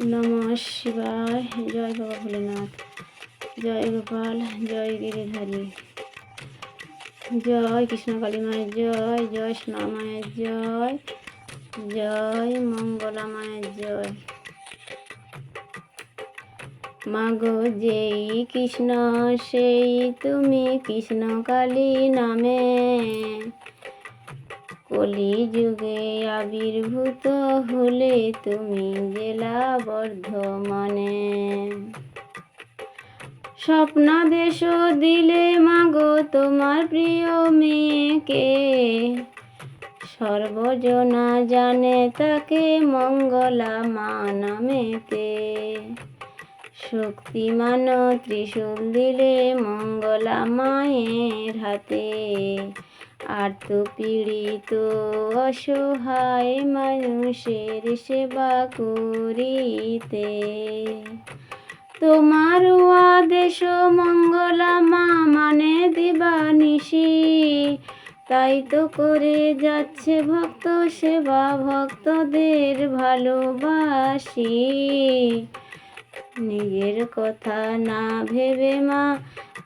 নমঃ শিবায়। জয় বাবা ভোলেনাথ। জয় গোপাল, জয় গিরিধারী। জয় কৃষ্ণ কালী মায়ের জয় জয় সোনা মায়ের জয় জয় মঙ্গলা মায়ের জয়। মাগো যেই কৃষ্ণ, সেই তুমি কৃষ্ণ কালী নামে। কলি যুগে আবির্ভূত হলে তুমি জেলা বর্ধমানে স্বপ্নাদেশ দিলে মাগো তোমার প্রিয় মেয়েকে। সর্বজনা জানে তাকে মঙ্গলা মা নামেতে। শক্তিমান ত্রিশূল দিলে মঙ্গলা মায়ের হাতে। আর্ত পীড়িত অসহায় মানুষের সেবা করিতে। তোমার আদেশ মঙ্গলা মা মানে দিবানিশি তাই তো করে যাচ্ছে ভক্ত সেবা ভক্তদের ভালোবাসি। নিজের কথা না ভেবে মা,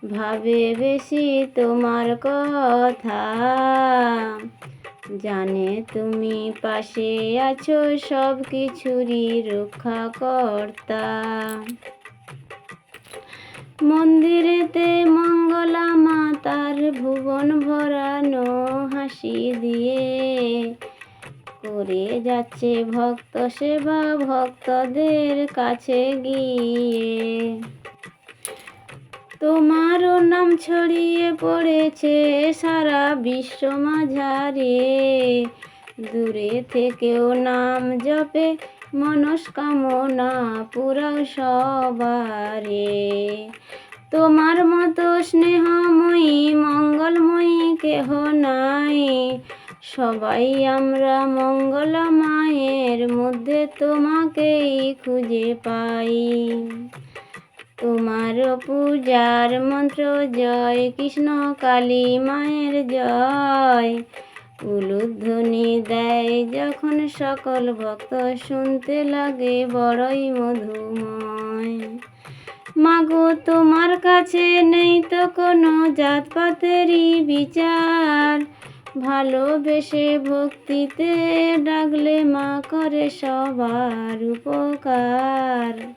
ভাবে বেশি তোমার কথা। জানে তুমি পাশে আছো সব কিছুরই রক্ষা কর্তা মন্দিরেতে মঙ্গলা মা তার ভুবন ভরানো হাসি দিয়ে করে যাচ্ছে ভক্ত সেবা ভক্তদের কাছে গিয়ে। তোমারও নাম ছড়িয়ে পড়েছে সারা বিশ্ব মাঝারে। দূরে থেকেও নাম জপে মনস্কামনা পুরাও সবারে। তোমার মতো স্নেহময়ী, মঙ্গলময়ী কেহ নাই। সবাই আমরা মঙ্গলা মায়ের মধ্যে তোমাকেই খুঁজে পাই। তোমার পূজার মন্ত্র জয়, কৃষ্ণ কালী মায়ের জয়। উলুধ্বনি দেয় যখন সকল ভক্ত শুনতে লাগে বড়ই মধুময়। মাগো, তোমার কাছে নেই তো কোনো জাতপাতেরই বিচার। ভালোবেসে ভক্তিতে ডাকলে মা করে সবার উপকার।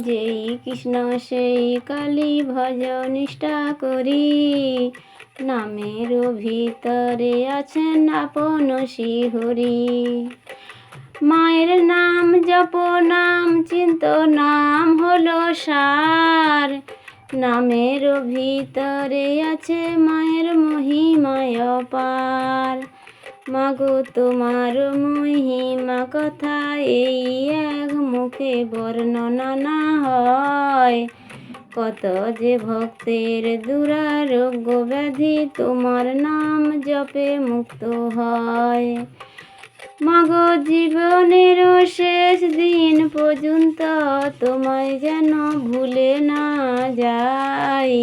যেই কৃষ্ণ, সেই কালী ভজ নিষ্ঠা করি। নামের ভিতরে আছেন আপন শিহরি। মায়ের নাম জপ, নাম চিন্ত, নাম হলো সার। নামের ভিতরে আছে মায়ের মহিমায় পার মাগো, তোমার মহিমা কথা এই এক মুখে বর্ণনা না হয়। কত যে ভক্তের দুরারোগ্য ব্যাধি তোমার নাম জপে মুক্ত হয়। মাগো, জীবনের শেষ দিন পর্যন্ত তোমায় যেন ভুলে না যাই।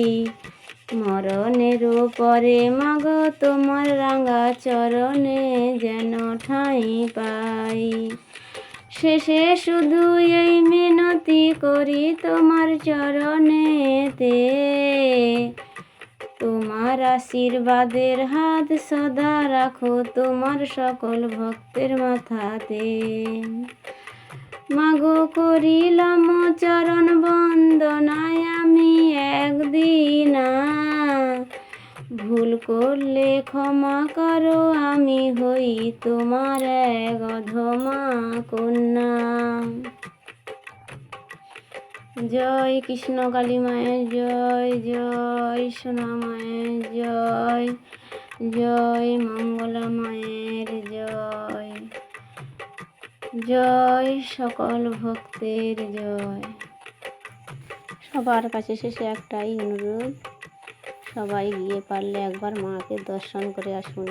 মরণের পরে মাগো তোমার রাঙা চরণে যেন ঠাঁই পাই। শেষে শুধু এই মিনতি করি তোমার চরণেতে। তোমার আশীর্বাদের হাত সদা রাখো তোমার সকল ভক্তের মাথাতে। মাগো করিলাম চরণ বন্দনায় আমি একদিন ভুল করলে ক্ষমা করো, আমি হই তোমার এক অধমা কন্যা। জয় কৃষ্ণ কালী মায়ের জয় জয় সোনা মায়ের জয় জয় মঙ্গলা মায়ের জয়। জয় সকল ভক্তের জয়। সবার কাছে শেষে একটাই অনুরোধ, সবাই গিয়ে পারলে একবার মাকে দর্শন করে আসুন।